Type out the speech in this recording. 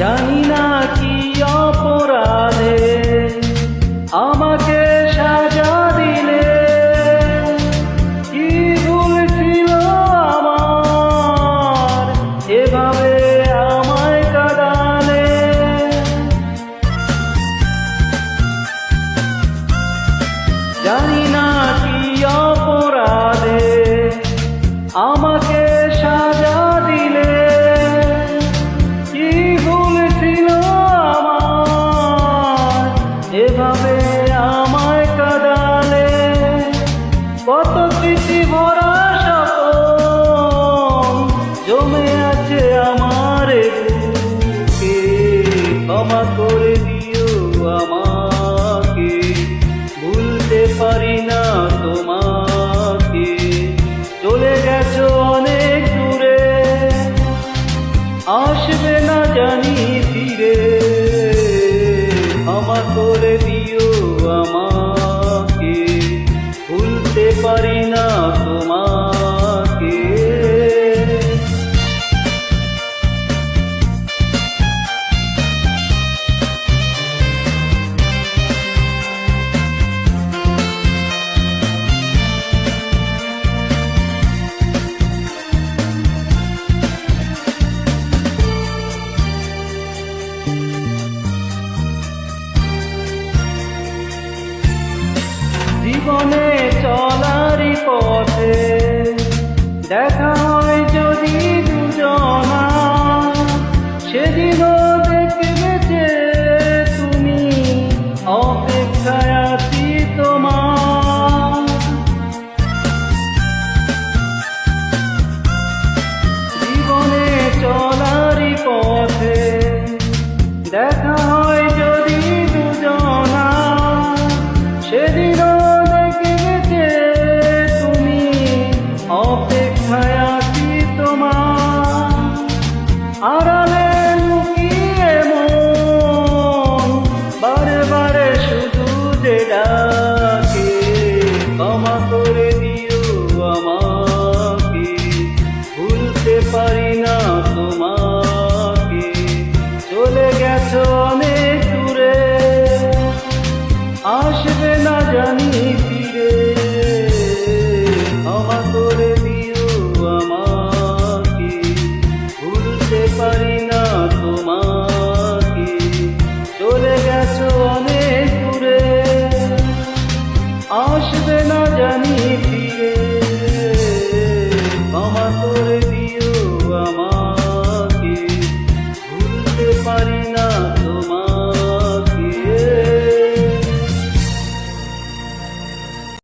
জানি না কি অপরাধে, আমাকে সাজা দিলে কি ভুল ছিল আমার? এভাবে আমায় কাঁদালে। জানি স্মৃতি ভরা সপন জমে